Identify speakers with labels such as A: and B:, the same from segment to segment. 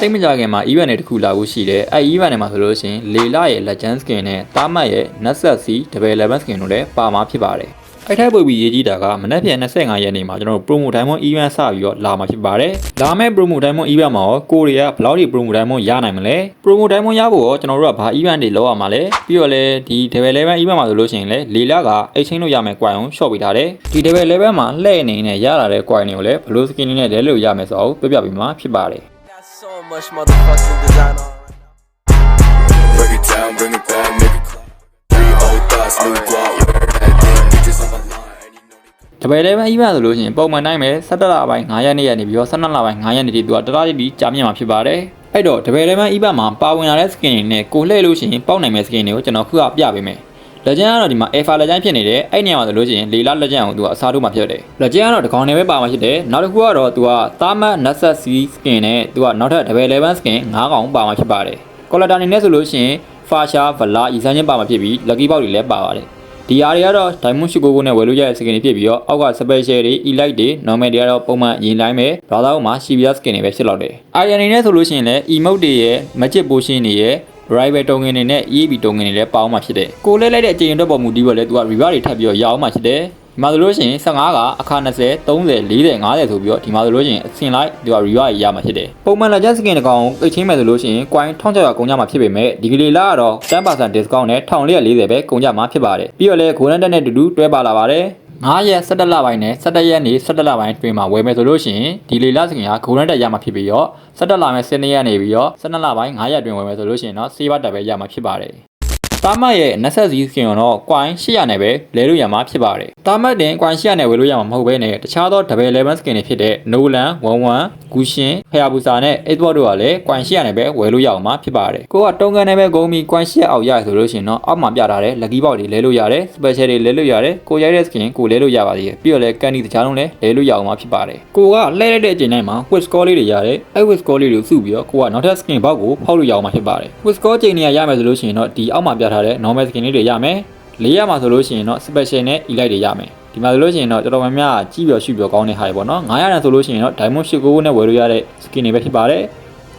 A: စိတ်မကြခင်မှာ event တွေတစ်ခုလာဖို့ရှိတယ်အဲ့ event တွေမှာဆိုလို့ရှိရင်လေလာရဲ့ legend skin နဲ့တားမတ်ရဲ့ nexus c double 11 skin တို့လည်းပါမှာဖြစ်ပါတယ်အဲ့ထက်ပိုပြီးရေးကြည့်တာကမနက်ဖြန်25ရက်နေ့မှာကျွန်တော်တို့ promo diamond event စပြီးတော့လာမှာဖြစ်ပါတယ်။လာမယ့် promo diamond event မှာရောကိုရီးယားဘယ်လောက်ထိ promo diamond ရနိုင်မလဲ။ promo diamond ရဖို့ရောကျွန်တော်တို့ကဘာ event တွေလုပ်ရမှာလဲ။ပြီးတော့လည်းဒီ double 11 event မှာဆိုလို့ရှိရင်လည်းလေလာက exchange လုပ်ရမယ့် coin ကို short ပေးထားတယ်။ဒီ double 11မှာလှည့်အနေနဲ့ရလာတဲ့ coin တွေကိုလည်းဘယ်လို skin တွေနဲ့လဲလို့ရမယ်ဆိုတော့ပြပြပေးမှာဖြစ်ပါတယ်။
B: Got so much motherfucking design on.
C: Break it down, bring it back, make it clap. Three old thoughts, new guap. That damn bitches on my line, and you know they
A: တပယ်လည်းပဲ event ဆိုလို့ရှိရင်ပုံမှန်တိုင်းပဲ17လပိုင်း9ရက်နေ့ရက်နေပြီးတော့12လပိုင်း9ရက်နေ့တိသူကတလားတိတိကြာမြင့်မှာဖြစ်ပါတယ်အဲ့တော့တပယ်လည်းပဲ event မှာပါဝင်လာတဲ့ skin တွေနဲ့ကိုလှည့်လို့ရှိရင်ပေါက်နိုင်မဲ့ skin တွေကိုကျွန်တော်ခုကပြပေးမယ် legend ကတော့ဒီမှာ alpha legend ဖြစ်နေတယ်အဲ့နေရာမှာဆိုလို့ရှိရင်လေလာ legend ကိုသူကအစားထိုးမှာဖြစ်တယ် legend ကတော့ဒီကောင်နေပဲပါမှာဖြစ်တယ်နောက်တစ်ခုကတော့သူကတာမတ် nexus c skin နဲ့သူကနောက်ထပ် double 11 skin 9កောင်ပါမှာဖြစ်ပါတယ် collector အနေနဲ့ဆိုလို့ရှိရင် fasha vala ရီစမ်းချင်းပါမှာဖြစ်ပြီး lucky box တွေလည်းပါပါတယ်ဒီအားတွေကတော့ diamond ရှိကိုကိုနဲ့ဝယ်လို့ရတဲ့ skin တွေဖြစ်ပြီးတော့အောက်က special တွေ elite တွေ normal တွေကတော့ပုံမှန်ရင်တိုင်းပဲဘာသာဥမှာ CBR skin တွေပဲဖြစ်တော့တယ်။ iron အနေနဲ့ဆိုလို့ရှိရင်လည်း emote တွေရဲ့ magic potion တွေရဲ့ rival token တွေနဲ့ EAB token တွေလည်းပေါင်းမှာဖြစ်တယ်။ကိုလဲလိုက်တဲ့အချိန်အတွက်ပေါ်မူတည်ပြီးတော့လည်းသူက reward တွေထပ်ပြီးတော့ရအောင်မှာဖြစ်တယ်။ဒီမှာဆိုလို့ရှိရင်15ကအခါ20 30 40 50ဆိုပြီးတော့ဒီမှာဆိုလို့ရှိရင်အဆင်လိုက်ဒီက reward ရမှာဖြစ်တယ်။ပုံမှန် legend skin တကောင်ကိုအိတ်ချင်းမဲ့ဆိုလို့ရှိရင် coin 1600ကုန်ကြမှာဖြစ်ပေမဲ့ဒီကလေးလာကတော့10% discount နဲ့1440ပဲကုန်ကြမှာဖြစ်ပါတယ်။ပြီးတော့လည်း golden တက်နဲ့တူတူတွဲပါလာပါတယ်။ 9ရက်17လပိုင်းနဲ့17ရက်နေ့17လပိုင်းတွင်မှာဝယ်မယ်ဆိုလို့ရှိရင်ဒီလေလစခင်ကဂိုရန်တက်ရမှာဖြစ်ပြီးတော့17လပိုင်း12ရက်နေပြီးတော့12လပိုင်း9ရက်တွင်ဝယ်မယ်ဆိုလို့ရှိရင်တော့စေးဘတ်တက်ပဲရမှာဖြစ်ပါတယ်။ တာမတ်ရဲ့20စီးစကင်တော့ coin 800နဲ့ပဲလဲလို့ရမှာဖြစ်ပါတယ်။တာမတ်တင် coin 800နဲ့ဝယ်လို့ရမှာမဟုတ်ဘဲနဲ့တခြားသော double 11 skin တွေဖြစ်တဲ့ Nolan 11ဂူရှင်ဖယာဘူစာနဲ့ Edward တို့ကလည်း coin 800နဲ့ပဲဝယ်လို့ရအောင်မှာဖြစ်ပါတယ်။ကိုကတုံးကန်နဲ့ပဲဂုံးပြီး coin 800အောက်ရဆိုလို့ရှိရင်တော့အောက်မှာပြထားတဲ့ lucky box တွေလဲလို့ရတယ် special တွေလဲလို့ရတယ်ကိုရိုက်တဲ့ skin ကိုလဲလို့ရပါသေးတယ်ပြီးတော့လည်းကန်ဒီတခြားလုံးလဲလဲလို့ရအောင်မှာဖြစ်ပါတယ်။ကိုကလဲလိုက်တဲ့အချိန်တိုင်းမှာ quiz score လေးတွေရတယ်အဲ quiz score လေးတွေကိုစုပြီးတော့ကိုကနောက်ထပ် skin box ကိုဖောက်လို့ရအောင်မှာဖြစ်ပါတယ်။ quiz score ချိန်နေရရမယ်ဆိုလို့ရှိရင်တော့ဒီအောက်မှာပြထားတဲ့ normal skin လေးတွေရမယ်။လေးရမှာဆိုလို့ရှိရင်တော့ special နဲ့ elite တွေရမယ်။ဒီမှာဆိုလို့ရှိရင်တော့တော်တော်များများကြီးပြောရှိပြောကောင်းတဲ့ဟာတွေပေါ့နော်900ရန်ဆိုလို့ရှိရင်တော့ diamond 89နဲ့ဝယ်လို့ရတဲ့ skin တွေပဲဖြစ်ပါတယ်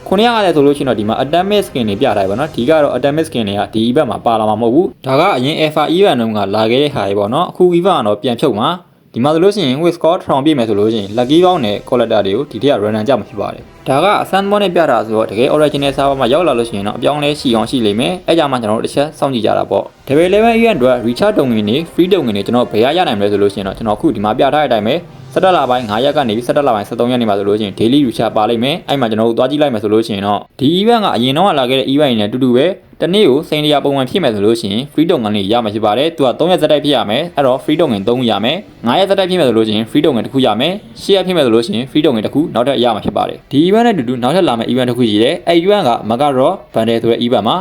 A: 900ဆိုလို့ရှိရင်တော့ဒီမှာ atomic skin တွေပြထားတယ်ပေါ့နော်ဒီကတော့ atomic skin တွေကဒီ event မှာပါလာမှာမဟုတ်ဘူးဒါကအရင် alpha event တုန်းကလာခဲ့တဲ့ဟာတွေပေါ့နော်အခု event ကတော့ပြန်ဖြုတ်မှာ ဒီမှာဆိုလို့ရှိရင် with score 1000ပြည့်မယ်ဆိုလို့ရှိရင် lucky box နဲ့ collector တွေကိုဒီထက်က runner ကြမှာဖြစ်ပါတယ်ဒါကအဆန်းမောနဲ့ပြတာဆိုတော့တကယ် original server မှာရောက်လာလို့ရှိရင်တော့အပြောင်းလဲရှိအောင်ရှိလိမ့်မယ်အဲကြောင့်မှကျွန်တော်တို့တစ်ချက်စောင့်ကြည့်ကြတာပေါ့ level 11 event အတွက် recharge တုံငင်တွေ free တုံငင်တွေကျွန်တော်ဘယ်ရရနိုင်မလဲဆိုလို့ရှိရင်တော့ကျွန်တော်အခုဒီမှာပြထားတဲ့အတိုင်းပဲ17လပိုင်း9ရက်ကနေပြီး17လပိုင်း13ရက်နေ့မှာဆိုလို့ရှိရင် daily recharge ပါလိမ့်မယ်အဲ့မှာကျွန်တော်တို့သွားကြည့်လိုက်မယ်ဆိုလို့ရှိရင်တော့ဒီ event ကအရင်တော့လာခဲ့တဲ့ event တွေနဲ့အတူတူပဲ တနေ့ကိုစိန်တရာပုံမှန်ဖြစ်မယ်ဆိုလို့ရှိရင် free တုံငင်လေးရမှာဖြစ်ပါတယ်သူက3ရက်စက်တိုက်ဖြစ်ရမယ်အဲ့တော့ free တုံငင်3ခုရမယ်9ရက်စက်တိုက်ဖြစ်မယ်ဆိုလို့ရှိရင် free တုံငင်တစ်ခုရမယ်10ရက်ဖြစ်မယ်ဆိုလို့ရှိရင် free တုံငင်တစ်ခုနောက်ထပ်ရမှာဖြစ်ပါတယ်ဒီ event နဲ့အတူတူနောက်ထပ်လာမယ့် event တစ်ခုရှိတယ်အဲ့ event က Magarro Bundle ဆိုတဲ့ event မှာ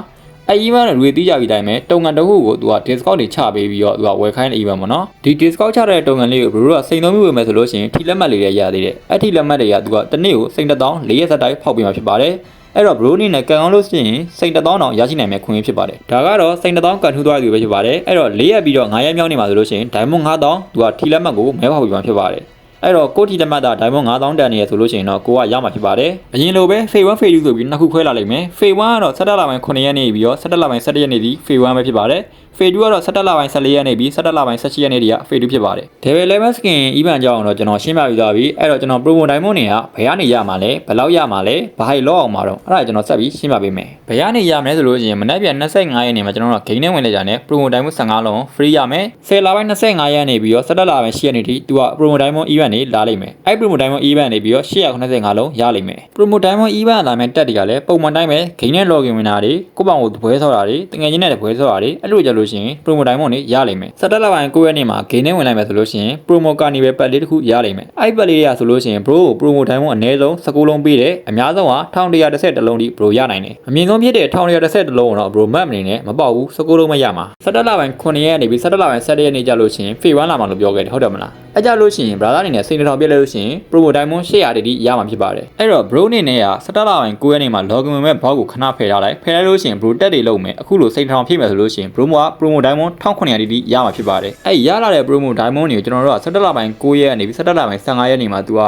A: အဲ့ event တွေတီးကြပြီးတိုင်းပဲတုံငန်တစ်ခုကိုသူက discount တွေချပေးပြီးတော့သူကဝယ်ခိုင်းတဲ့ event ပေါ့နော်ဒီ discount ချတဲ့တုံငန်လေးကိုဘယ်လိုကစိန်သုံးပြီးဝယ်မယ်ဆိုလို့ရှိရင်ထီလက်မှတ်လေးတွေရသေးတယ်အဲ့ထီလက်မှတ်တွေကသူကတစ်နေ့ကိုစိန်တစ်တောင်း၄ရက်ဆက်တိုက်ဖောက်ပေးမှာဖြစ်ပါတယ် အဲ့တော့ bro အနေနဲ့ကန်အောင်လို့ရှိရင်စိန်တစ်တောင်းတောင်ရရှိနိုင်မယ့်ခွင့်ဖြစ်ပါတယ်ဒါကတော့စိန်တစ်တောင်းကန်ထူးသွားပြီပဲဖြစ်ပါတယ်အဲ့တော့၄ရက်ပြီးတော့9ရက်မြောက်နေမှာဆိုလို့ရှိရင် diamond 9000သူကထီလက်မှတ်ကိုမဲဖောက်ပေးမှာဖြစ်ပါတယ်အဲ့တော့ကိုတီတမတ်တာ diamond 9000တန်နေရဆိုလို့ရှိရင်တော့ကိုကရမှာဖြစ်ပါတယ်အရင်လိုပဲ phase 1 phase 2ဆိုပြီးနှစ်ခုခွဲလာလိမ့်မယ် phase 1ကတော့17လပိုင်း9ရက်နေ့ပြီးတော့17လပိုင်း17ရက်နေ့ဒီ phase 1ပဲဖြစ်ပါတယ် phase 2ကတော့17လပိုင်း14ရက်နေ့ပြီး17လပိုင်း18ရက်နေ့ဒီက phase 2ဖြစ်ပါတယ် level 11 skin event ကြောင်းတော့ကျွန်တော်ရှင်းပြပြီးသားပြီအဲ့တော့ကျွန်တော် promo diamond တွေကဘယ်ကနေရမှာလဲဘယ်လောက်ရမှာလဲဘာဟိုက်လောက်အောင်မှာတော့အဲ့ဒါကျွန်တော်ဆက်ပြီးရှင်းပြပေးမယ်ဘယ်ကနေရမလဲဆိုလို့ရှိရင်မနေ့ပြန်25ရက်နေ့မှာကျွန်တော်တို့ game နဲ့ဝင်လိုက်ကြတယ် promo diamond 15လုံး free ရမယ်10လပိုင်း25ရက်နေ့ပြီးတော့17လပိုင်း10ရက်နေ့ထိသူက promo diamond event တွေလာလိမ့်မယ်အဲ့ promo diamond event တွေပြီးတော့895လုံးရလိမ့်မယ် promo diamond event လာမယ့်တက်တွေကလည်းပုံမှန်တိုင်းပဲ game နဲ့ login ဝင်တာတွေကိုပောင်ကိုတပွဲဆော့တာတွေတငယ်ချင်းနဲ့တပွဲဆော့တာတွေအဲ့လိုကြလို့ရှိရင် promo diamond တွေရလိမ့်မယ်17လပိုင်း9ရက်နေ့မှာ game နဲ့ဝင်လိုက်မယ်ဆိုလို့ရှိရင် promo carnival pack လေးတစ်ခုရလိမ့်မယ်အဲ့ pack လေးတွေကဆိုလို့ရှိရင် bro ကို promo diamond အနည်းဆုံး19လုံးပေးတယ်အများဆုံးက1110လုံးထိ bro ရနိုင်တယ်အမြင့်ဆုံးဖြစ်တဲ့1110လုံးတော့ bro map အနေနဲ့မပေါက်ဘူး19လုံးမရမှာ17လပိုင်း9ရက်နေပြီး17လပိုင်း17ရက်နေ့ကြလို့ရှိရင် phase 1လာမှာလို့ပြောခဲ့တယ်ဟုတ်တယ်မလားအဲ့ကြလို့ရှိရင် brother အနေနဲ့စိတ်နှထောင်ပြည့်လို့ရှိရင် promo diamond 800တိတိရမှာဖြစ်ပါတယ်အဲ့တော့ bro အနေနဲ့က17လပိုင်း9ရက်နေ့မှာ login ဝင်မဲ့ box ကိုခဏဖယ်ထားလိုက်ဖယ်လိုက်လို့ရှိရင် bro တက်တွေလုံးမယ်အခုလိုစိတ်နှထောင်ဖြည့်မယ်ဆိုလို့ရှိရင် bro က promo diamond 1900တိတိရမှာဖြစ်ပါတယ်အဲ့ရလာတဲ့ promo diamond တွေကိုကျွန်တော်တို့က17လပိုင်း9ရက်နေပြီး17လပိုင်း15ရက်နေ့မှာသူက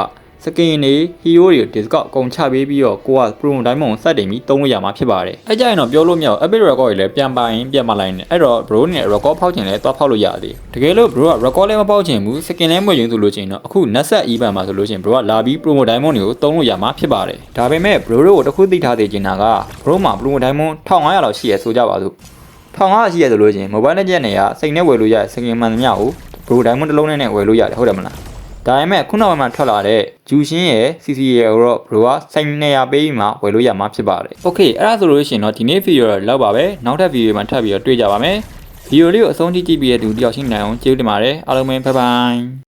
A: စကင်တွေဟီးရိုးတွေ discount အကုန်ချပေးပြီးတော့ကိုက pro diamond ကိုစတင်ပြီးသုံးလို့ရမှာဖြစ်ပါတယ်အဲကြရင်တော့ပြောလို့မရဘူး epic record တွေလည်းပြန်ပါရင်ပြန်မလိုက်နဲ့အဲ့တော့ bro နဲ့ record ဖောက်ချင်လဲသွားဖောက်လို့ရသေးတကယ်လို့ bro က record လည်းမဖောက်ချင်ဘူး skin လည်းမွေရင်ဆိုလို့ချင်းတော့အခု netset event မှာဆိုလို့ချင်း bro ကလာပြီး promo diamond တွေကိုသုံးလို့ရမှာဖြစ်ပါတယ်ဒါပေမဲ့ bro တို့ကိုတစ်ခုသိထားသေးချင်တာက bro မှာ promo diamond 1500လောက်ရှိရဆိုကြပါစို့ 1500ရှိရဆိုလို့ချင်း mobile legend တွေကစိတ်နဲ့ဝယ်လို့ရတဲ့ skin မှန်သမျှကို bro diamond တစ်လုံးနဲ့ဝယ်လို့ရတယ်ဟုတ်တယ်မလားဒါပေမဲ့ခုနောက်ပိုင်းမှာထွက်လာတဲ့ဂျူရှင်းရဲ့ CC ရဲ့တော့ bro ကစိတ်200ပေးပြီးမှဝယ်လို့ရမှာဖြစ်ပါတယ်။ Okay အဲ့ဒါဆိုလို့ရှိရင်တော့ဒီနေ့ video တော့လောက်ပါပဲ။နောက်ထပ် video မှာထပ်ပြီးတော့တွေ့ကြပါမယ်။ video လေးကိုအဆုံးထိကြည့်ပြီးတဲ့သူတယောက်ချင်းနိုင်အောင်ကျေးဇူးတင်ပါတယ်။အားလုံးပဲ bye bye